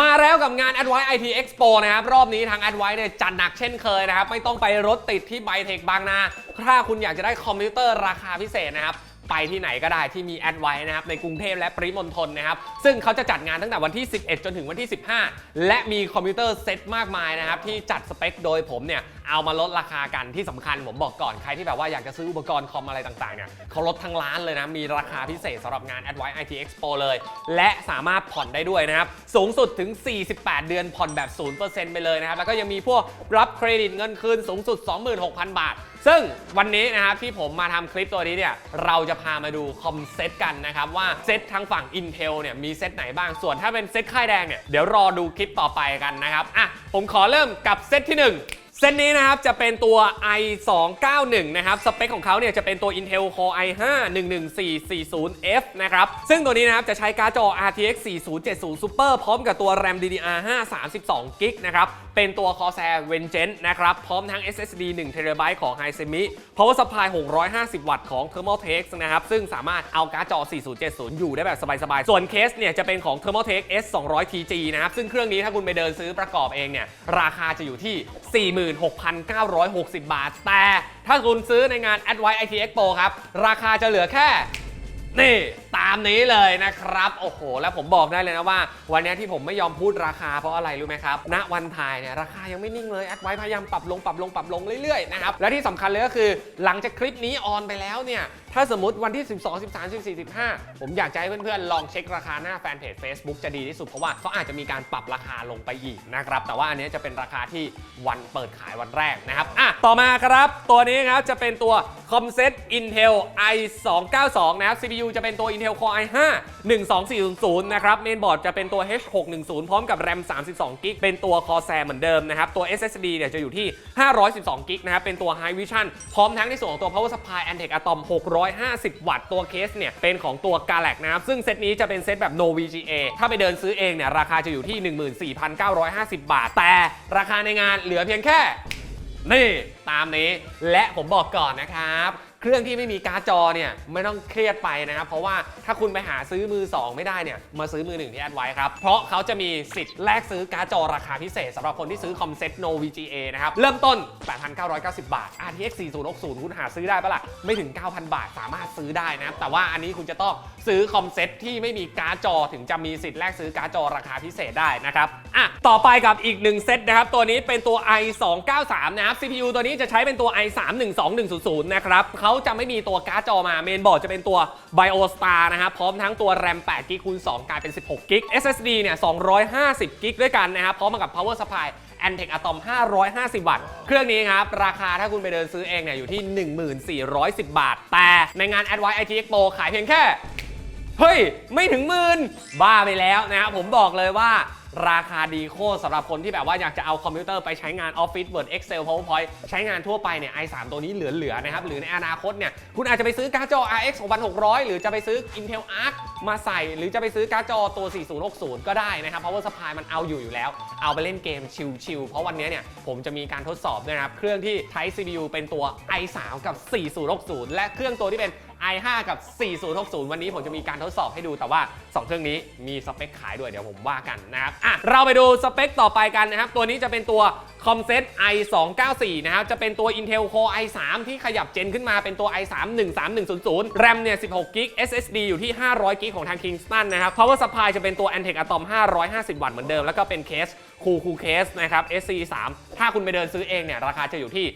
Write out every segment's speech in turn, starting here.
มาแล้วกับงาน Advice IT Expo นะครับ รอบนี้ทาง Advice เนี่ยจัดหนักเช่นเคยนะครับ ไม่ต้องไปรถติดที่ไบเทคบางนา ถ้าคุณอยากจะได้คอมพิวเตอร์ราคาพิเศษนะครับ ไปที่ไหนก็ได้ที่มี Advice นะครับในกรุงเทพและปริมณฑลนะครับ ซึ่งเขาจะจัดงานตั้งแต่วันที่ 11 จนถึงวันที่ 15 และมีคอมพิวเตอร์เซตมากมายนะครับ ที่จัดสเปคโดยผมเนี่ย เอามาลดราคากันที่สำคัญผมบอกก่อนใครที่แบบว่าอยากจะซื้ออุปกรณ์คอมอะไรต่างๆเนี่ยเขาลดทั้งร้านเลยนะ มีราคาพิเศษสำหรับงาน Advice IT Expo เลย และสามารถผ่อนได้ด้วยนะครับ สูงสุดถึง 48 เดือนผ่อนแบบ 0%ไปเลยนะครับแล้วก็ยังมีพวกรับเครดิตเงินคืนสูงสุด 26,000 บาท ซึ่งวันนี้นะครับที่ผมมาทำคลิปตัวนี้เนี่ยเราจะพามาดูคอมเซตกันนะครับว่าเซตทางฝั่ง Intel เนี่ยมีเซตไหนบ้าง ส่วนถ้าเป็นเซตค่ายแดงเนี่ยเดี๋ยวรอดูคลิปต่อไปกันนะครับอะผมขอเริ่มกับเซตที่ 1เซตนี้นะครับจะเป็นตัว i291 นะครับสเปคของเขาเนี่ยจะเป็นตัว Intel Core i5 11440F นะครับซึ่งตัวนี้นะครับจะใช้การ์ดจอ RTX 4070 Super พร้อมกับตัว RAM DDR5 32 g b นะครับ เป็นตัว Corsair Vengeance นะครับ พร้อมทั้ง SSD 1 TB ของ Hisense Power Supply 650 วัตต์ของ Thermaltake นะครับ ซึ่งสามารถเอาการ์ดจอ 4070 อยู่ได้แบบสบายๆ ส่วนเคสเนี่ยจะเป็นของ Thermaltake S200TG นะครับ ซึ่งเครื่องนี้ถ้าคุณไปเดินซื้อประกอบเองเนี่ย ราคาจะอยู่ที่ 46,960 บาท แต่ถ้าคุณซื้อในงาน Advice IT Expo ครับ ราคาจะเหลือแค่ นี่ตามนี้เลยนะครับ โอ้โห แล้วผมบอกได้เลยนะว่า วันนี้ที่ผมไม่ยอมพูดราคาเพราะอะไรรู้ไหมครับณวันถ่ายเนี่ยราคายังไม่นิ่งเลยแอดไว้พยายามปรับลงปรับลงปรับลงเรื่อยๆนะครับและที่สำคัญเลยก็คือ หลังจากคลิปนี้ออนไปแล้วเนี่ย ถ้าสมมติวันที่ 12 13 14 15 ผมอยากจะให้เพื่อนๆ ลองเช็คราคาหน้าแฟนเพจ Facebook จะดีที่สุด เพราะว่าเขาอาจจะมีการปรับราคาลงไปอีกนะครับ แต่ว่าอันนี้จะเป็นราคาที่วันเปิดขายวันแรกนะครับอะต่อมาครับ ตัวนี้ครับจะเป็นตัว Comset Intel i292 นะครับ CPU จะเป็นตัว Intel Core i5 12400 นะครับเมนบอร์ดจะเป็นตัว H610 พร้อมกับ RAM 32 g b เป็นตัว Corsair เหมือนเดิมนะครับ ตัว SSD เนี่ยจะอยู่ที่ 512 g b นะครับเป็นตัว High Vision พร้อมทั้งในส่วนของตัว Power Supply Antec Atom 150 วัตต์ตัวเคสเนี่ยเป็นของตัว Galax นะครับซึ่งเซตนี้จะเป็นเซตแบบ No VGA ถ้าไปเดินซื้อเองเนี่ยราคาจะอยู่ที่ 14,950 บาท แต่ราคาในงานเหลือเพียงแค่ นี่ตามนี้และผมบอกก่อนนะครับ เครื่องที่ไม่มีการ์ดจอเนี่ยไม่ต้องเครียดไปนะครับเพราะว่าถ้าคุณไปหาซื้อมือ 2 ไม่ได้เนี่ยมาซื้อมือหนึ่งที่แอดไว้ครับเพราะเขาจะมีสิทธิ์แลกซื้อการ์ดจอราคาพิเศษสำหรับคนที่ซื้อคอมเซ็ตโน VGA นะครับเริ่มต้น 8,990 บาท RTX 4060 คุณหาซื้อได้ปะล่ะไม่ถึง 9,000 บาทสามารถซื้อได้นะครับแต่ว่าอันนี้คุณจะต้อง ซื้อคอมเซ็ตที่ไม่มีการ์ดจอถึงจะมีสิทธิ์แลกซื้อการ์ดจอราคาพิเศษได้นะครับอะต่อไปกับอีกหนึ่งเซตนะครับตัวนี้เป็นตัว i293 นะครับ CPU ตัวนี้จะใช้เป็นตัว i3-12100 นะครับเขาจะไม่มีตัวการ์ดจอมาเมนบอร์ดจะเป็นตัว BioStar นะครับพร้อมทั้งตัว RAM 8 g b คูณ2กลายเป็น 16 g b SSD เนี่ย250 g b ด้วยกันนะครับพร้อมกับ Power Supply Antec Atom 550 วัตต์ เครื่องนี้ครับ ราคาถ้าคุณไปเดินซื้อเองเนี่ยอยู่ที่ 1410 บาท แต่ในงาน Advice IT Expo ขายเพียงแค่ เฮ้ย ไม่ถึงหมื่นบ้าไปแล้วนะครับผมบอกเลยว่าราคาดีโคตรสำหรับคนที่แบบว่าอยากจะเอาคอมพิวเตอร์ไปใช้งาน Office Word Excel PowerPoint ใช้งานทั่วไปเนี่ย i3 ตัวนี้เหลือ ๆ นะครับ หรือในอนาคตเนี่ย คุณอาจจะไปซื้อการ์ดจอ RX 6600 หรือจะไปซื้อ Intel Arc มาใส่ หรือจะไปซื้อการ์ดจอตัว 4060 ก็ได้นะครับ Power Supply มันเอาอยู่อยู่แล้ว เอาไปเล่นเกมชิล ๆ เพราะวันนี้เนี่ย ผมจะมีการทดสอบนะครับ เครื่องที่ใช้ CPU เป็นตัว i3 กับ 4060 และเครื่องตัวที่เป็น i5 กับ 4060 วันนี้ผมจะมีการทดสอบให้ดูแต่ว่า 2 เครื่องนี้มีสเปคขายด้วยเดี๋ยวผมว่ากันนะครับอะเราไปดูสเปคต่อไปกันนะครับ ตัวนี้จะเป็นตัว Comset i294 นะครับ จะเป็นตัว Intel Core i3 ที่ขยับเจนขึ้นมาเป็นตัว i3 13100 RAM เนี่ย 16 g b SSD อยู่ที่ 500 g b ของทาง Kingston นะครับ Power Supply จะเป็นตัว Antec Atom 550 วัตต์เหมือนเดิม แล้วก็เป็นเคส คูคูเคสนะครับ SC3 ถ้าคุณไปเดินซื้อเองเนี่ย ราคาจะอยู่ที่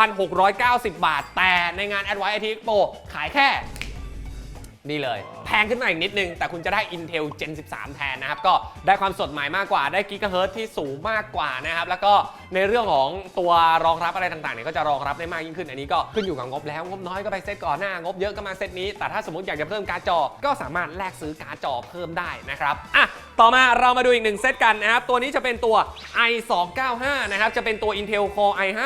12,690 บาท แต่ในงาน Advice IT Expo ขายแค่ นี่เลยแพงขึ้นมาอีกนิดนึง แต่คุณจะได้ Intel Gen 13 แทนนะครับ ก็ได้ความสดใหม่มากกว่า ได้กิกะเฮิรตที่สูงมากกว่านะครับ แล้วก็ในเรื่องของตัวรองรับอะไรต่างๆเนี่ยก็จะรองรับได้มากยิ่งขึ้น อันนี้ก็ขึ้นอยู่กับงบแล้ว งบน้อยก็ไปเซตก่อนหน้า งบเยอะก็มาเซตนี้ แต่ถ้าสมมติอยากจะเพิ่มการ์ดจอ ก็สามารถแลกซื้อการ์ดจอเพิ่มได้นะครับอะต่อมาเรามาดูอีกหนึ่งเซตกันนะครับ ตัวนี้จะเป็นตัว i295 นะครับ จะเป็นตัว Intel Core i5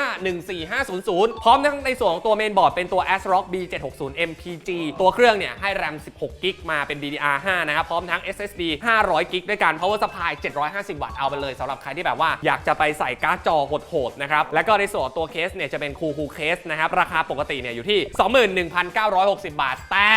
14500 พร้อมทั้งในส่วนของตัวเมนบอร์ดเป็นตัว ASRock B760 MPG ตัวเครื่องเนี่ยให้ RAM 16ิกมาเป็น DDR5 นะครับ พร้อมทั้ง SSD 500 กิกด้วยกัน Power Supply 750 วัตต์ เอาไปเลยสำหรับใครที่แบบว่าอยากจะไปใส่การ์ดจอโหดๆนะครับ แล้วก็ในส่วนตัวเคสเนี่ยจะเป็นคูคูเคสนะครับ ราคาปกติเนี่ยอยู่ที่ 21,960 บาท แต่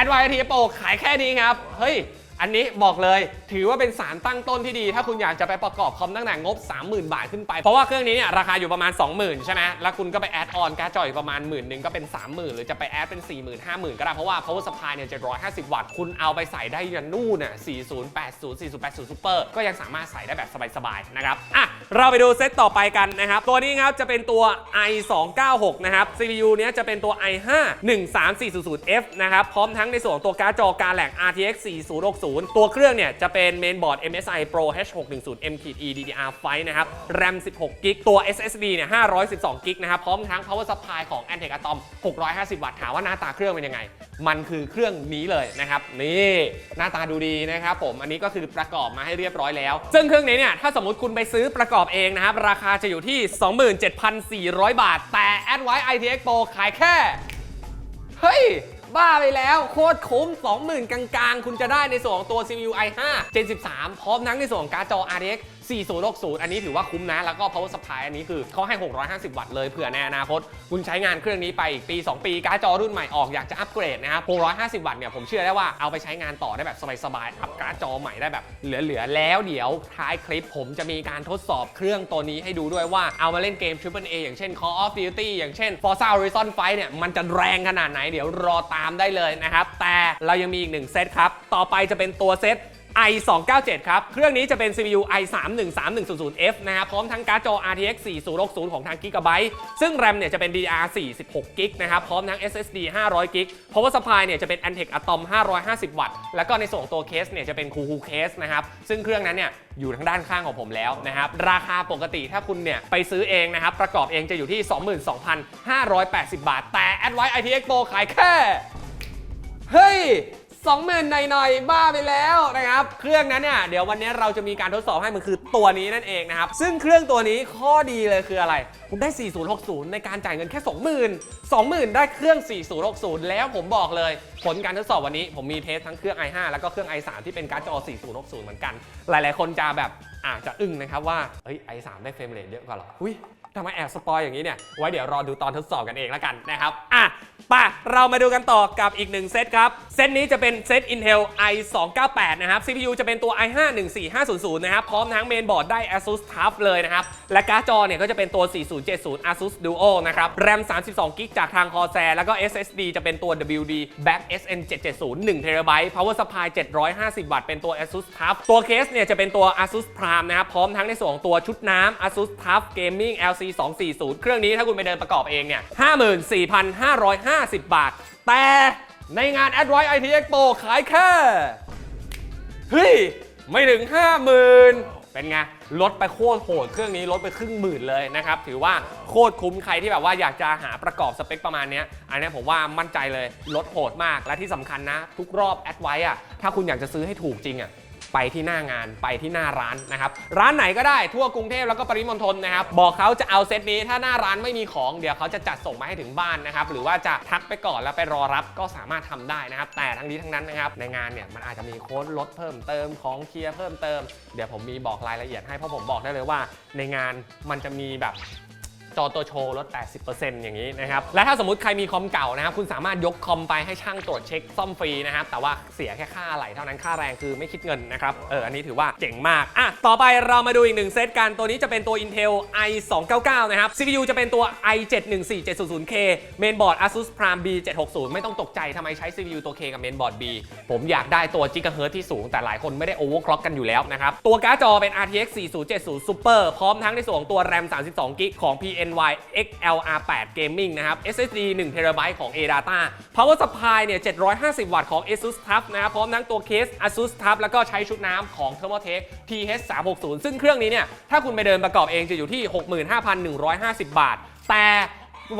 Advice IT Pro ขายแค่นี้ครับ เฮ้ย อันนี้บอกเลยถือว่าเป็นสารตั้งต้นที่ดี ถ้าคุณอยากจะไปประกอบคอมตั้งแต่งบ 30,000 บาทขึ้นไป เพราะว่าเครื่องนี้เนี่ยราคาอยู่ประมาณ 20,000 ใช่ไหมแล้วคุณก็ไปแอดออนการ์ดจออีกประมาณหมื่นหนึ่งก็เป็น 30,000 หรือจะไปแอดเป็น 40,000 50,000 ก็ได้ เพราะว่า power supply เนี่ย750 วัตต์คุณเอาไปใส่ได้ยันนู่นน่ะ40 80 40 80 super ก็ยังสามารถใส่ได้แบบสบายๆนะครับอะเราไปดูเซตต่อไปกันนะครับตัวนี้ครับจะเป็นตัว i 2 9 6 นะครับ CPU เนี้ยจะเป็นตัว i 5 13400F นะครับพร้อมทั้งในส่วนของตัวการ์ดจอการแหลก RTX 4060ตัวเครื่องเนี่ยจะเป็นเมนบอร์ด MSI Pro H610M-E DDR5 นะครับ RAM 16 g b ตัว SSD เนี่ย512 g b นะครับ พร้อมทั้ง power supply ของ Antec Atom 650 วัตต์ ถามว่าหน้าตาเครื่องเป็นยังไง มันคือเครื่องนี้เลยนะครับ นี่หน้าตาดูดีนะครับผม อันนี้ก็คือประกอบมาให้เรียบร้อยแล้ว ซึ่งเครื่องนี้เนี่ยถ้าสมมติคุณไปซื้อประกอบเองนะครับ ราคาจะอยู่ที่ 27,400 บาท แต่ Advice ITX Pro ขายแค่ เฮ้ย บ้าไปแล้วโคตรคุ้ม 20,000 กลางๆ คุณจะได้ในส่วนของตัว CPU i5 Gen 13 พร้อมทั้งในส่วนของการ์ดจอ RX 4060 อันนี้ถือว่าคุ้มนะ แล้วก็ power supply อันนี้คือเขาให้ 650 วัตต์เลยเผื่อในอนาคต คุณใช้งานเครื่องนี้ไปอีกปี 2 ปีการ์ดจอรุ่นใหม่ออกอยากจะอัปเกรดนะครับ650 วัตต์เนี่ยผมเชื่อได้ว่าเอาไปใช้งานต่อได้แบบสบายๆ อัพการ์ดจอใหม่ได้แบบเหลือๆ แล้วเดี๋ยวท้ายคลิปผมจะมีการทดสอบเครื่องตัวนี้ให้ดูด้วยว่าเอามาเล่นเกม Triple A อย่างเช่น Call of Duty อย่างเช่น Forza Horizon 5เนี่ยมันจะแรงขนาดไหนเดี๋ยวรอตามได้เลยนะครับแต่เรายังมีอีกหนึ่งเซตครับต่อไปจะเป็นตัวเซต i 2 9 7ครับ เครื่องนี้จะเป็น CPU i 3 1 3 1 0 0 f นะครับพร้อมทั้งการ์ดจอ RTX 4060 ของทาง Gigabyte ซึ่ง RAM เนี่ยจะเป็น DDR4 16 g b นะครับ พร้อมทั้ง SSD 500 g b Power Supply เนี่ยจะเป็น Antec Atom 550 วัตต์ แล้วก็ในส่วนของตัวเคสเนี่ยจะเป็น Cool Case นะครับ ซึ่งเครื่องนั้นเนี่ยอยู่ทางด้านข้างของผมแล้วนะครับ ราคาปกติถ้าคุณเนี่ยไปซื้อเองนะครับ ประกอบเองจะอยู่ที่ 22,580 บาท แต่ Advice ITX Pro ขายแค่ เฮ้ย สองหมื่นหน่อยๆบ้าไปแล้วนะครับ เครื่องนั้นเนี่ยเดี๋ยววันนี้เราจะมีการทดสอบให้มันคือตัวนี้นั่นเองนะครับ ซึ่งเครื่องตัวนี้ข้อดีเลยคืออะไร คุณได้ 4060 ในการจ่ายเงินแค่ 20,000 20,000 ได้เครื่อง 4060 แล้วผมบอกเลย ผลการทดสอบวันนี้ ผมมีเทสทั้งเครื่อง i5 แล้วก็เครื่อง i3 ที่เป็นการ์ดจอ 4060 เหมือนกัน หลายๆ คนจะแบบอาจจะอึ้งนะครับว่าเฮ้ย i3 ได้เฟรมเรทเยอะกว่าหรออุ้ย ทำไมแอบสปอยอย่างนี้เนี่ย ไว้เดี๋ยวรอดูตอนทดสอบกันเองแล้วกันนะครับอะป่ะเรามาดูกันต่อกับอีกหนึ่งเซตครับ เซตนี้จะเป็นเซต Intel i 2 9 8นะครับ CPU จะเป็นตัว i 5 1 4 5 0 0นะครับ พร้อมทั้งเมนบอร์ดได้ ASUS TUF เลยนะครับ และการ์ดจอเนี่ยก็จะเป็นตัว 4070 ASUS Duo นะครับ RAM 32 g b จากทาง Corsair แล้วก็ SSD จะเป็นตัว WD Back SN 770 1 TB Power Supply 750 วัตต์เป็นตัว ASUS TUF ตัวเคสเนี่ยจะเป็นตัว ASUS Prime นะครับ พร้อมทั้งในส่วนของตัวชุดน้ำ ASUS TUF Gaming LC 240 เครื่องนี้ถ้าคุณไปเดินประกอบเองเนี่ย 54,550 บาท แต่ในงาน Advice IT Expo ขายแค่ เฮ้ย ไม่ถึง 50,000 เป็นไง ลดไปโคตรโหด เครื่องนี้ลดไปครึ่งหมื่นเลยนะครับ ถือว่าโคตรคุ้มใครที่แบบว่าอยากจะหาประกอบสเปคประมาณเนี้ยอันนี้ผมว่ามั่นใจเลยลดโหดมากและที่สำคัญนะ ทุกรอบแอดไว้อะถ้าคุณอยากจะซื้อให้ถูกจริงอะ ไปที่หน้างานไปที่หน้าร้านนะครับร้านไหนก็ได้ทั่วกรุงเทพแล้วก็ปริมณฑลนะครับบอกเขาจะเอาเซตนี้ถ้าหน้าร้านไม่มีของเดี๋ยวเขาจะจัดส่งมาให้ถึงบ้านนะครับหรือว่าจะทักไปก่อนแล้วไปรอรับก็สามารถทำได้นะครับ แต่ทั้งนี้ทั้งนั้นนะครับในงานเนี่ยมันอาจจะมีโค้ดลดเพิ่มเติมของเคลียร์เพิ่มเติม เดี๋ยวผมมีบอกรายละเอียดให้เพราะผมบอกได้เลยว่า ในงานมันจะมีแบบ จอตัวโชว์ลด 80%อย่างนี้นะครับ และถ้าสมมติใครมีคอมเก่านะครับ คุณสามารถยกคอมไปให้ช่างตรวจเช็คซ่อมฟรีนะครับ แต่ว่าเสียแค่ค่าอะไหล่เท่านั้น ค่าแรงคือไม่คิดเงินนะครับ เออ อันนี้ถือว่าเจ๋งมาก อะ ต่อไปเรามาดูอีกหนึ่งเซตกัน ตัวนี้จะเป็นตัว Intel i 2 9 9 นะครับ CPU จะเป็นตัว i 7 1 4 7 0 0 k เมนบอร์ด Asus Prime B 760 ไม่ต้องตกใจทำไมใช้ CPU ตัว K กับเมนบอร์ด B ผมอยากได้ตัวจิกะเฮิร์ที่สูงแต่หลายคนไม่ได้โอเวอร์คล็อกกันอยู่แล้วนะครับ ตัวการ์ดจอเป็น RTX 4070 Super พร้อมทั้งในส่วนของตัว RAM 32 g b ของ NY XLR8 Gaming นะครับ SSD 1 TB ของ ADATA Power Supply เนี่ย 750 วัตต์ของ ASUS TUF นะครับพร้อมทั้งตัวเคส ASUS TUF แล้วก็ใช้ชุดน้ำของ Thermaltake TH360 ซึ่งเครื่องนี้เนี่ย ถ้าคุณไปเดินประกอบเองจะอยู่ที่ 65,150 บาท แต่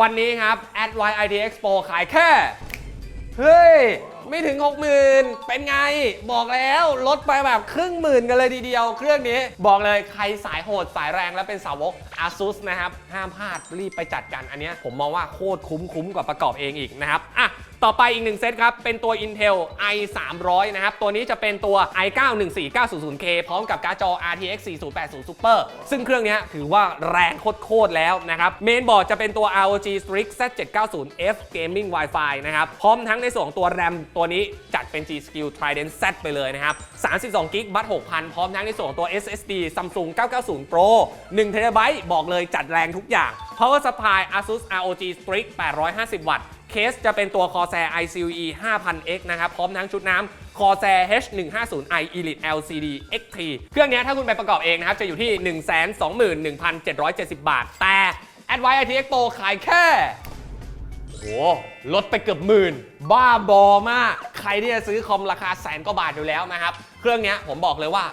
วันนี้ครับ Advice IT Expo ขายแค่ เฮ้ย ไม่ถึง 60,000 เป็นไง บอกแล้วลดไปแบบครึ่งหมื่นกันเลยทีเดียว เครื่องนี้บอกเลยใครสายโหดสายแรงและเป็นสาวก ASUS นะครับ ห้ามพลาดรีบไปจัดกันอันนี้ผมมองว่าโคตรคุ้มคุ้มกว่าประกอบเองอีกนะครับอะ ต่อไปอีกหนึ่งเซตครับ เป็นตัว Intel i 3 0 0นะครับ ตัวนี้จะเป็นตัว i 9 1 4 9 0 0 k พร้อมกับการ์ดจอ RTX 4080 Super ซึ่งเครื่องนี้ถือว่าแรงโคตรแล้วนะครับ เมนบอร์ดจะเป็นตัว ROG Strix Z790F Gaming Wi-Fi นะครับ พร้อมทั้งในส่วนของตัว RAM ตัวนี้จัดเป็น G Skill Trident Z ไปเลยนะครับ 32 g b บัต6,000 พร้อมทั้งในส่วนของตัว SSD Samsung 990 Pro 1 TB บอกเลยจัดแรงทุกอย่าง Power Supply ASUS ROG Strix 850 วัตต์ เคสจะเป็นตัว Corsair iCUE 5000X นะครับ พร้อมทั้งชุดน้ำ Corsair H150i Elite LCD XT เครื่องนี้ถ้าคุณไปประกอบเองนะครับ จะอยู่ที่ 121,770 บาท แต่ Advance IT Expo ขายแค่โอ้โหลดไปเกือบหมื่น บ้าบอมาก ใครที่จะซื้อคอมราคาแสนกว่าบาทอยู่แล้วนะครับ เครื่องนี้ผมบอกเลยว่า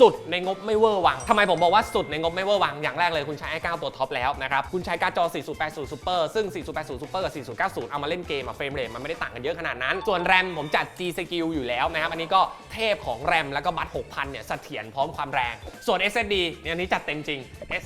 สุดในงบไม่เวอร์วังทำไมผมบอกว่าสุดในงบไม่เวอร์วัง อย่างแรกเลยคุณใช้ i9 ตัวท็อปแล้วนะครับ คุณใช้การ์ดจอ 4080 Super ซึ่ง 4080 Super กับ 4090 เอามาเล่นเกมอะเฟรมเรทมันไม่ได้ต่างกันเยอะขนาดนั้น ส่วนแรมผมจัด G Skill อยู่แล้วนะครับ อันนี้ก็เทพของแรมแล้วก็บัตร 6,000 เนี่ยเสถียรพร้อมความแรง ส่วน SSD เนี่ยอันนี้จัดเต็มจริง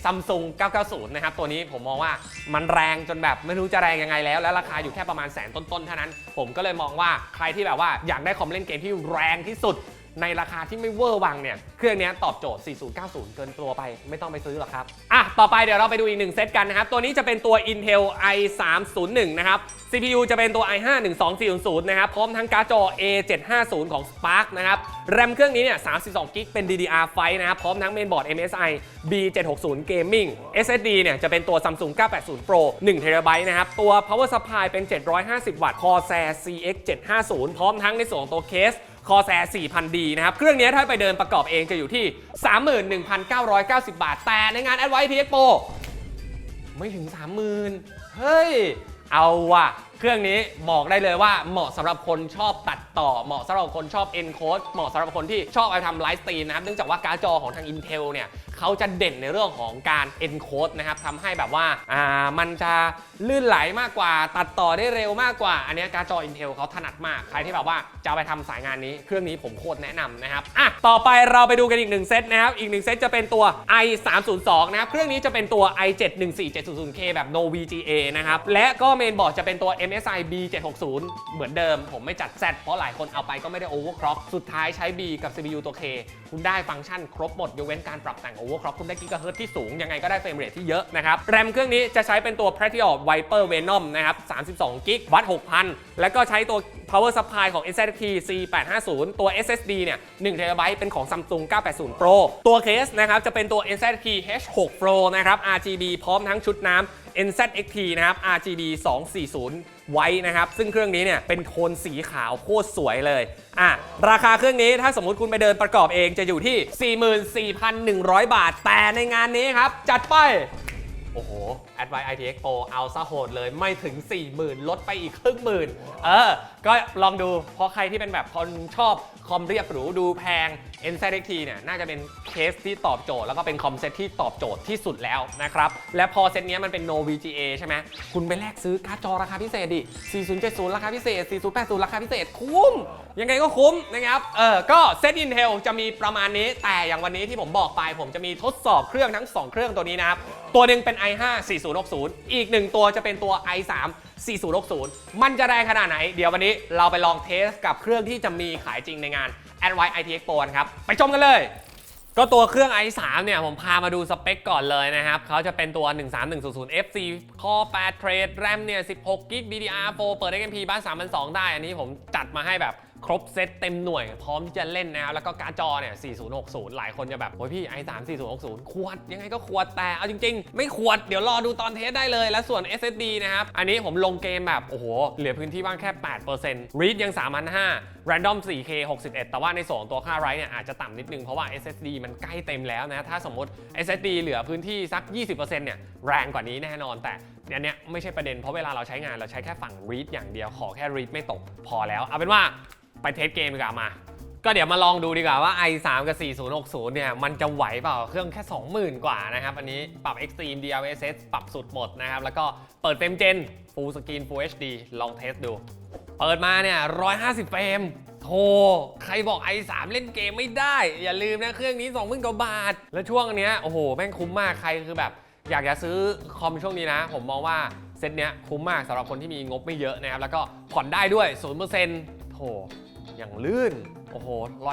Samsung 990 นะครับ ตัวนี้ผมมองว่ามันแรงจนแบบไม่รู้จะแรงยังไงแล้ว แล้วราคาอยู่แค่ประมาณแสนต้นๆเท่านั้น ผมก็เลยมองว่าใครที่แบบว่าอยากได้คอมเล่นเกมที่แรงที่สุด ในราคาที่ไม่เวอร์วังเนี่ย เครื่องนี้ตอบโจทย์ 4090 เกินตัวไป ไม่ต้องไปซื้อหรอกครับ อะ ต่อไปเดี๋ยวเราไปดูอีกหนึ่งเซตกันนะครับ ตัวนี้จะเป็นตัว Intel i301 นะครับ CPU จะเป็นตัว i5-12400 นะครับ พร้อมทั้งการ์ดจอ A750 ของ Spark นะครับ แรมเครื่องนี้เนี่ย32 g b เป็น DDR5 นะครับ พร้อมทั้งเมนบอร์ด MSI B760 Gaming SSD เนี่ยจะเป็นตัว Samsung 980 Pro 1 TB นะครับ ตัว Power Supply เป็น 750 วัตต์ Corsair CX750 พร้อมทั้งในส่วนของตัวเคส คอแซ4,000ดีนะครับ เครื่องนี้ถ้าไปเดินประกอบเองจะอยู่ที่ 31,990 บาท แต่ในงาน Advice Expo ไม่ถึง 30,000 เฮ้ย เอาว่ะ เครื่องนี้บอกได้เลยว่าเหมาะสำหรับคนชอบตัดต่อ เหมาะสำหรับคนชอบ encode เหมาะสำหรับคนที่ชอบไปทำไลฟ์สตรีมนะครับ เนื่องจากว่าการ์ดจอของทาง Intel เนี่ย เขาจะเด่นในเรื่องของการ encode นะครับทำให้แบบว่าอ่ามันจะลื่นไหลมากกว่า ตัดต่อได้เร็วมากกว่า อันนี้การ์ดจอ Intel เขาถนัดมากใครที่แบบว่าจะไปทำสายงานนี้เครื่องนี้ผมโคตรแนะนำนะครับอะต่อไปเราไปดูกันอีกหนึ่งเซตนะครับอีกหนึ่งเซตจะเป็นตัว i 3 0 2นะครับเครื่องนี้จะเป็นตัว i 7 1 4 7 0 0 k แบบ no VGA นะครับและก็เมนบอร์ดจะเป็นตัว MSI B 7 6 0เหมือนเดิม ผมไม่จัด Z เพราะหลายคนเอาไปก็ไม่ได้ overclock สุดท้ายใช้ B กับ CPU ตัว K คุณได้ฟังก์ชันครบหมดยกเว้นการปรับแต่ง overclock คุณได้กิกะเฮิรตซ์ที่สูง ยังไงก็ได้เฟรมเรทที่เยอะนะครับแรมเครื่องนี้จะใช้เป็นตัว p r a t i o Viper Venom นะครับ 32กิกวัตต์6,000 แล้วก็ใช้ตัว power supply ของ NZT C850 ตัว SSD เนี่ย1 TB เป็นของ Samsung 980 Pro ตัวเคสนะครับจะเป็นตัว NZT H6 Pro นะครับ RGB พร้อมทั้งชุดน้ำ NZXT นะครับ RGB 240 ไว้นะครับ ซึ่งเครื่องนี้เนี่ยเป็นโทนสีขาวโคตรสวยเลยอะราคาเครื่องนี้ถ้าสมมุติคุณไปเดินประกอบเองจะอยู่ที่ 44,100 บาท แต่ในงานนี้ครับ จัดไป โอ้โห Advice IT Expo เอาซะโหดเลยไม่ถึง 40,000 ลดไปอีกครึ่งหมื่น เออ ก็ลองดูเพราะใครที่เป็นแบบคนชอบคอมเรียบหรูดูแพง NZXT เนี่ยน่าจะเป็นเคสที่ตอบโจทย์ แล้วก็เป็นคอมเซ็ตที่ตอบโจทย์ที่สุดแล้วนะครับ และพอเซ็ตเนี้ยมันเป็น no VGA ใช่ไหมคุณไปแลกซื้อการ์ดจอราคาพิเศษดิ4070 ราคาพิเศษ 4080 ราคาพิเศษคุ้ม ยังไงก็คุ้มนะครับ เออ ก็เซต Intel จะมีประมาณนี้ แต่อย่างวันนี้ที่ผมบอกไป ผมจะมีทดสอบเครื่องทั้ง 2 เครื่องตัวนี้นะครับ ตัวหนึ่งเป็น i5 4060 อีกหนึ่งตัวจะเป็นตัว i3 4060 มันจะแรงขนาดไหน เดี๋ยววันนี้เราไปลองเทสกับเครื่องที่จะมีขายจริงในงาน a d v i IT Expo กันครับ ไปชมกันเลยก็ตัวเครื่อง i3 เนี่ยผมพามาดูสเปคก่อนเลยนะครับ เขาจะเป็นตัว 13100 FC Core 8 Thread RAM เนี่ย16 GB DDR4 เปิด XMP บ้าน3,200ได้ อันนี้ผมจัดมาให้แบบ ครบเซตเต็มหน่วย พร้อมที่จะเล่นนะครับแล้วก็การ์ดจอเนี่ย 4060 หลายคนจะแบบโอ้ยพี่ i3 4060ขวดยังไงก็ขวดแต่เอาจริง ๆ ไม่ขวดเดี๋ยวรอดูตอนเทสได้เลย และส่วน SSD นะครับ อันนี้ผมลงเกมแบบ โอ้โห เหลือพื้นที่ว่างแค่ 8% read ยัง 3,500 random 4K 61 แต่ว่าในส่วนของตัวค่า write เนี่ยอาจจะต่ำนิดนึง เพราะว่า SSD มันใกล้เต็มแล้วนะถ้าสมมติ SSD เหลือพื้นที่สัก 20%เนี่ยแรงกว่านี้แน่นอนแต่ อันเนี้ยไม่ใช่ประเด็นเพราะเวลาเราใช้งานเราใช้แค่ฝั่ง read อย่างเดียวขอแค่ read ไม่ตกพอแล้ว เอาเป็นว่าไปเทสเกมดีกว่ามาก็เดี๋ยวมาลองดูดีกว่าว่า i3 กับ 4060 เนี่ย มันจะไหวเปล่าเครื่องแค่ 20,000 กว่านะครับ อันนี้ปรับ Extreme DLSS ปรับสุดหมดนะครับ แล้วก็เปิดเต็มเจน Full Screen Full HD ลองเทสดู เปิดมาเนี่ย 150 เฟรมโธ่ใครบอก i3 เล่นเกมไม่ได้ อย่าลืมนะ เครื่องนี้ 20,000 กว่าบาท แล้วช่วงเนี้ยโอ้โห แม่งคุ้มมากใครคือแบบ อยากจะซื้อคอมช่วงนี้นะ ผมมองว่าเซตเนี้ยคุ้มมากสำหรับคนที่มีงบไม่เยอะนะครับ แล้วก็ผ่อนได้ด้วย0%โถอย่างลื่น โอ้โห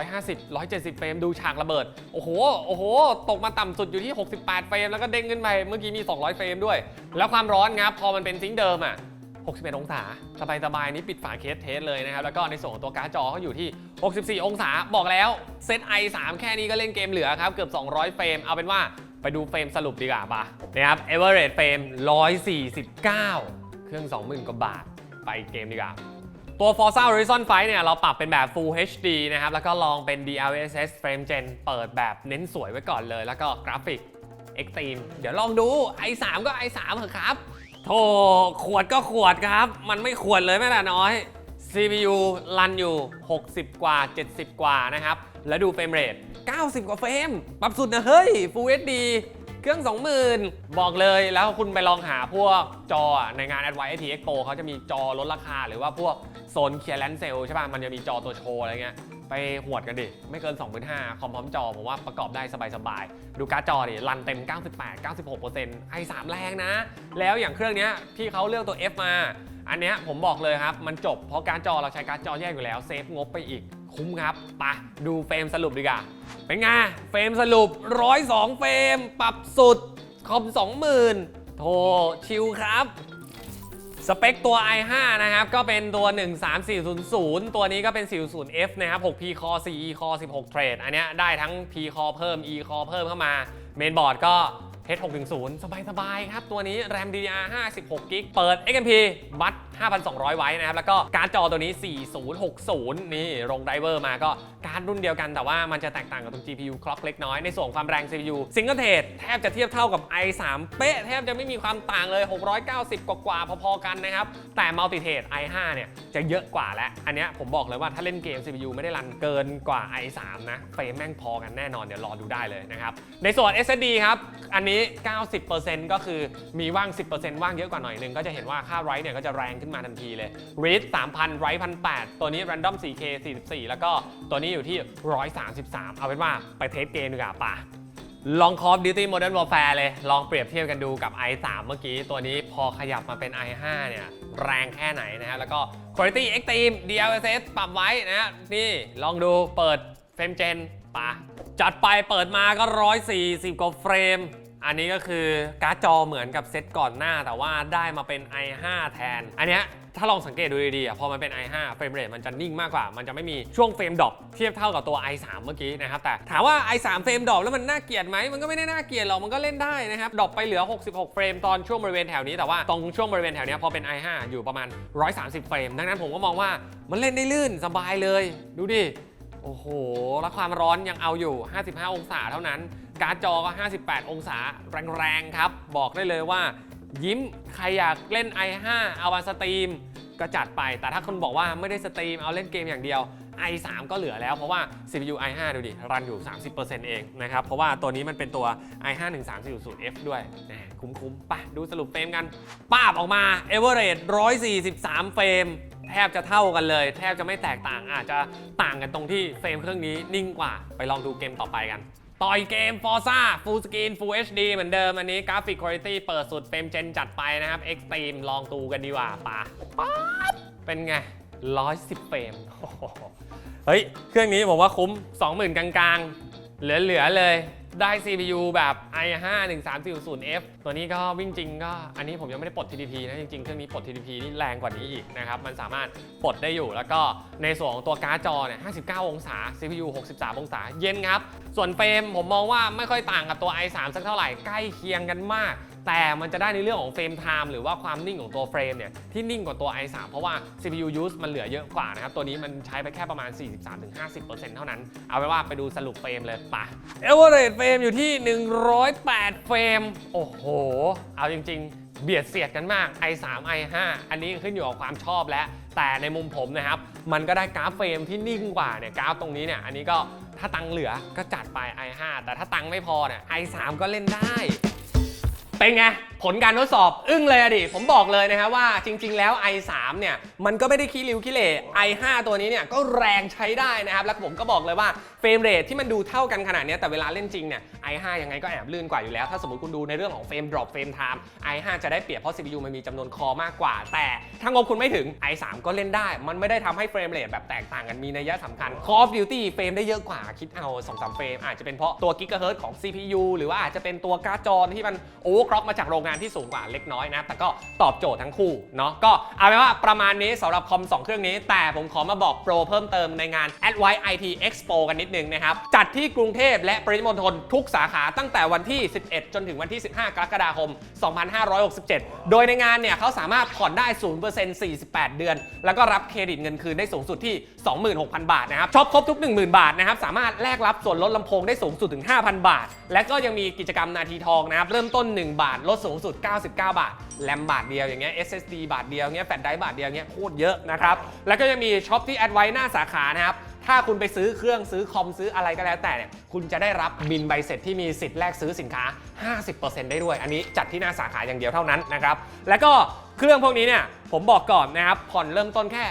150 170 เฟรมดูฉากระเบิด โอ้โห โอ้โห ตกมาต่ำสุดอยู่ที่ 68 เฟรม แล้วก็เด้งขึ้นไป เมื่อกี้มี 200 เฟรมด้วย แล้วความร้อนครับ พอมันเป็นซิงเดิมอะ 61 องศา สบายๆ นี่ปิดฝาเคสเทสเลยนะครับ แล้วก็ในส่วนของตัวการ์ดจอเขาอยู่ที่ 64 องศา บอกแล้ว เซต i3 แค่นี้ก็เล่นเกมเหลือครับ เกือบ 200 เฟรม เอาเป็นว่า ไปดูเฟรมสรุปดีกว่าปะนะครับ average เฟรม149 เครื่อง 20,000 กว่าบาท ไปเกมดีกว่า ตัว Forza Horizon 5เนี่ย เราปรับเป็นแบบ Full HD นะครับ แล้วก็ลองเป็น DLSS Frame Gen เปิดแบบเน้นสวยไว้ก่อนเลย แล้วก็กราฟิก Extreme เดี๋ยวลองดู i3 ก็ i3 เหอะครับโธ่ขวดก็ขวดครับ มันไม่ขวดเลยแม่ละน้อย CPU รันอยู่ 60 กว่า 70 กว่านะครับ แล้วดูเฟรมเรท 90 กว่าเฟรม ปรับสุดนะเฮ้ย Full HD เครื่อง 20,000 บอกเลยแล้วคุณไปลองหาพวกจอในงาน Advanced IT Expo เขาจะมีจอลดราคา หรือว่าพวกโซน clearance sale ใช่ป่ะ มันจะมีจอตัวโชว์อะไรเงี้ย ไปหวดกันดิ ไม่เกิน 25,000คอมพร้อมจอ ผมว่าประกอบได้สบายๆ ดูการ์ดจอดิ รันเต็ม 98 96% i3 แรงนะ แล้วอย่างเครื่องเนี้ยที่เขาเลือกตัว F มาอันเนี้ยผมบอกเลยครับ มันจบเพราะการ์ดจอเราใช้การ์ดจอแยกอยู่แล้ว เซฟงบไปอีก คุ้มครับปะดูเฟรมสรุปดีกว่าเป็นไงเฟรมสรุป 102 เฟรม ปรับสุด คอม 20,000 โทชิลครับสเปคตัว i5 นะครับ ก็เป็นตัว 13400 ตัวนี้ก็เป็น 40F นะครับ 6P Core 4E Core 16 Thread อันเนี้ยได้ทั้ง P Core เพิ่ม E Core เพิ่มเข้ามา เมนบอร์ดก็ H610 สบายๆครับ ตัวนี้ RAM DDR 56 g b เปิด XMP บัต5,200 ไว้นะครับ แล้วก็การ์ดจอตัวนี้ 4060 นี่ลงไดเวอร์มาก็การ์ดรุ่นเดียวกันแต่ว่ามันจะแตกต่างกับตรง GPU คล็อกเล็กน้อย ในส่วนความแรง CPU Single Thread แทบจะเทียบเท่ากับ i3 เป๊ะ แทบจะไม่มีความต่างเลย 690 กว่าๆพอๆกันนะครับ แต่ Multi Thread i5 เนี่ยจะเยอะกว่าและอันนี้ผมบอกเลยว่าถ้าเล่นเกม CPU ไม่ได้รันเกินกว่า i3 นะเฟรมแม่งพอกันแน่นอนเดี๋ยวรอดูได้เลยนะครับในส่วน SSD ครับอันนี้90%ก็คือมีว่าง 10%ว่างเยอะกว่าหน่อยหนึงก็จะเห็นว่าค่า write เนี่ยก็จะแรงขึ้นมาทันทีเลย read 3,000 write 1,800 ตัวนี้ random 4K 44 แล้วก็ตัวนี้อยู่ที่ 133 เอาเป็นว่าไปเทสเกมดีกว่าป่ะลอง Call of Duty Modern Warfare เลย ลองเปรียบเทียบกันดูกับ i3 เมื่อกี้ ตัวนี้พอขยับมาเป็น i5 เนี่ย แรงแค่ไหนนะฮะ แล้วก็ Quality Extreme DLSS ปรับไว้นะฮะนี่ลองดูเปิดเฟรมเจนปะจัดไปเปิดมาก็ 140 กว่าเฟรม อันนี้ก็คือการ์ดจอเหมือนกับเซตก่อนหน้า แต่ว่าได้มาเป็น i5 แทน อันเนี้ยถ้าลองสังเกตดูดีๆอะพอมันเป็น i5 เฟรมเรทมันจะนิ่งมากกว่า มันจะไม่มีช่วงเฟรมดรอปเทียบเท่ากับตัว i3 เมื่อกี้นะครับ แต่ถามว่า i3 เฟรมดรอปแล้วมันน่าเกลียดไหม มันก็ไม่ได้น่าเกลียดหรอก มันก็เล่นได้นะครับ ดรอปไปเหลือ 66 เฟรมตอนช่วงบริเวณแถวนี้ แต่ว่าตรงช่วงบริเวณแถวนี้พอเป็น i5 อยู่ประมาณ 130 เฟรม ดังนั้นผมก็มองว่ามันเล่นได้ลื่นสบายเลย ดูดิ โอ้โห แล้วความร้อนยังเอาอยู่ 55 องศาเท่านั้น การ์ดจอก็ 58 องศาแรงๆครับ บอกได้เลยว่า ยิ้มใครอยากเล่น i5 เอามาสตรีมก็จัดไป แต่ถ้าคุณบอกว่าไม่ได้สตรีมเอาเล่นเกมอย่างเดียว i3 ก็เหลือแล้วเพราะว่า CPU i5 ดูดิ รันอยู่ 30%เองนะครับ เพราะว่าตัวนี้มันเป็นตัว i5 1340F ด้วยคุ้มๆไปดูสรุปเฟรมกันป้าบออกมา Average 143 เฟรม แทบจะเท่ากันเลย แทบจะไม่แตกต่างอาจจะต่างกันตรงที่เฟรมเครื่องนี้นิ่งกว่าไปลองดูเกมต่อไปกัน ต่อยเกม Forza Full Screen Full HD เหมือนเดิม อันนี้กราฟิกคุณภาพเปิดสุดเฟรมเจนจัดไปนะครับ Extreme ลองดูกันดีกว่าป่ะป๊าเป็นไง 110 เฟรมเฮ้ย เครื่องนี้ผมว่าคุ้ม 20,000 กลางๆ เหลือ ๆ เลย ได้ CPU แบบ i5 1340F ตัวนี้ก็วิ่งจริงก็อันนี้ผมยังไม่ได้ปลด TDP นะ จริงๆ เครื่องนี้ปลด TDP นี่แรงกว่านี้อีกนะครับ มันสามารถปลดได้อยู่ แล้วก็ในส่วนของตัวการ์ดจอเนี่ย 59 องศา CPU 63 องศา เย็นครับ ส่วนเฟรมผมมองว่าไม่ค่อยต่างกับตัว i3 สักเท่าไหร่ ใกล้เคียงกันมาก แต่มันจะได้ในเรื่องของเฟรมไทม์หรือว่าความนิ่งของตัวเฟรมเนี่ยที่นิ่งกว่าตัว i3 เพราะว่า CPU use มันเหลือเยอะกว่านะครับ ตัวนี้มันใช้ไปแค่ประมาณ 43-50%เท่านั้น เอาไปว่าไปดูสรุปเฟรมเลยปะ Average เฟรมอยู่ที่ 108 เฟรม โอ้โห เอาจริง ๆเบียดเสียดกันมาก i3 i5 อันนี้ขึ้นอยู่กับความชอบและ แต่ในมุมผมนะครับ มันก็ได้กราฟเฟรมที่นิ่งกว่าเนี่ยกราฟตรงนี้เนี่ย อันนี้ก็ถ้าตังเหลือก็จัดไป i5 แต่ถ้าตังไม่พอเนี่ย i3 ก็เล่นได้ เป็นไง ผลการทดสอบอึ้งเลยอะดิ ผมบอกเลยนะครับว่าจริง ๆ แล้ว i3 เนี่ยมันก็ไม่ได้ขี้ริ้วขี้เหร่ i5 ตัวนี้เนี่ยก็แรงใช้ได้นะครับ แล้วผมก็บอกเลยว่าเฟรมเรทที่มันดูเท่ากันขนาดนี้แต่เวลาเล่นจริงเนี่ย i5 ยังไงก็แอบลื่นกว่าอยู่แล้ว ถ้าสมมติคุณดูในเรื่องของเฟรม drop เฟรม time i5 จะได้เปรียบเพราะ CPU มันมีจำนวนคอมากกว่า แต่ถ้างบคุณไม่ถึง i3 ก็เล่นได้ มันไม่ได้ทำให้เฟรมเรทแบบแตกต่างกันมีนัยสำคัญ Call of Duty เฟรมได้เยอะกว่าคิดเอา2-3เฟรมอาจจะเป็นเพราะตัวกิกะเฮิรตของ CPU หรือว่าอาจจะเป็นตัวการ์ดจอที่มันโอเวอร์คล็อกมาจากโรงงานที่สูงกว่าเล็กน้อยนะ แต่ก็ตอบโจทย์ทั้งคู่เนาะก็เอาเป็นว่าประมาณนี้สำหรับคอม 2 เครื่องนี้ แต่ผมขอมาบอกโปรเพิ่มเติมในงาน a d v i IT Expo กันนิดนึงนะครับ จัดที่กรุงเทพและปริมณฑลทุกสาขาตั้งแต่วันที่ 11 จนถึงวันที่ 15 กรกฎาคม 2567 โดยในงานเนี่ยเขาสามารถผ่อนได้ 0% 48 เดือน แล้วก็รับเครดิตเงินคืนได้สูงสุดที่ 26,000 บาทนะครับช็อปครบทุก 10,000 บาทนะครับสามารถแลกรับส่วนลดลำโพงได้สูงสุดถึง 5,000 บาท และก็ยังมีกิจกรรมนาทีทองนะครับเริ่มต้น 1บาท ลดสูงสุด 99 บาท แรมบาทเดียวอย่างเงี้ย SSD บาทเดียวเงี้ยแฟลชไดรฟ์บาทเดียวเงี้ยโคตรเยอะนะครับ แล้วก็จะมีช็อปที่แอดไว้หน้าสาขานะครับ ถ้าคุณไปซื้อเครื่องซื้อคอมซื้ออะไรก็แล้วแต่เนี่ยคุณจะได้รับบินใบเสร็จที่มีสิทธิ์แลกซื้อสินค้า 50%ได้ด้วย อันนี้จัดที่หน้าสาขาอย่างเดียวเท่านั้นนะครับแล้วก็เครื่องพวกนี้เนี่ยผมบอกก่อนนะครับผ่อนเริ่มต้นแค่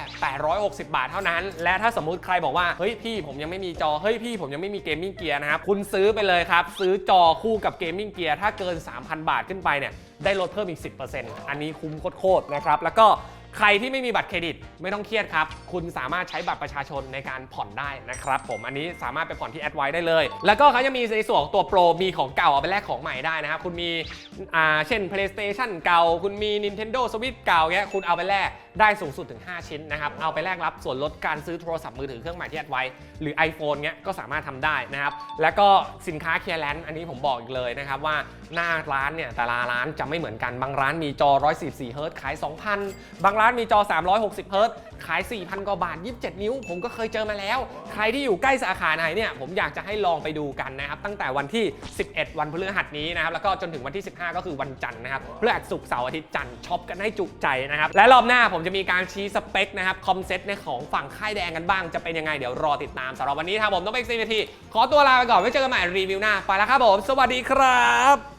860 บาทเท่านั้น และถ้าสมมุติใครบอกว่า เฮ้ยพี่ผมยังไม่มีจอ เฮ้ยพี่ผมยังไม่มีเกมมิ่งเกียร์นะครับ คุณซื้อไปเลยครับ ซื้อจอคู่กับเกมมิ่งเกียร์ถ้าเกิน 3,000 บาทขึ้นไปเนี่ยได้ลดเพิ่มอีก 10%อันนี้คุ้มโคตรๆนะครับ แล้วก็ ใครที่ไม่มีบัตรเครดิตไม่ต้องเครียดครับ คุณสามารถใช้บัตรประชาชนในการผ่อนได้นะครับผมอันนี้สามารถไปผ่อนที่แอดไว้ได้เลย แล้วก็เขาจะมีในส่วนของตัวโปรมีของเก่าเอาไปแลกของใหม่ได้นะครับคุณมีอ่าเช่น PlayStation เก่า คุณมี Nintendo Switch เก่าเงี้ยคุณเอาไปแลก ได้สูงสุดถึง 5 ชิ้นนะครับ เอาไปแลกรับส่วนลดการซื้อโทรศัพท์มือถือเครื่องใหม่ที่แอดไว้ หรือ iPhone เงี้ยก็สามารถทำได้นะครับ แล้วก็สินค้าเคลียร์แลนด์อันนี้ผมบอกอีกเลยนะครับว่าหน้าร้านเนี่ยแต่ละร้านจะไม่เหมือนกัน บางร้านมีจอ 144 เฮิร์ตซ์ขาย 2,000 บางร้านมีจอ 360 เฮิร์ตซ์ ขาย 4,000 กว่าบาท 27 นิ้ว ผมก็เคยเจอมาแล้ว ใครที่อยู่ใกล้สาขาไหนเนี่ย ผมอยากจะให้ลองไปดูกันนะครับ ตั้งแต่วันที่ 11 วันพฤหัสนี้นะครับ แล้วก็จนถึงวันที่ 15 ก็คือวันจันทร์นะครับพฤหัสศุกร์เสาร์อาทิตย์จันทร์ช็อปกันให้จุใจนะครับ และรอบหน้าผมจะมีการชี้สเปคนะครับคอมเซ็ตในของฝั่งค่ายแดงกันบ้างจะเป็นยังไงเดี๋ยวรอติดตามสำหรับวันนี้ครับผมต้องเป็นซีทีขอตัวลาไปก่อนไว้เจอกันใหม่รีวิวหน้าไปแล้วครับผม สวัสดีครับ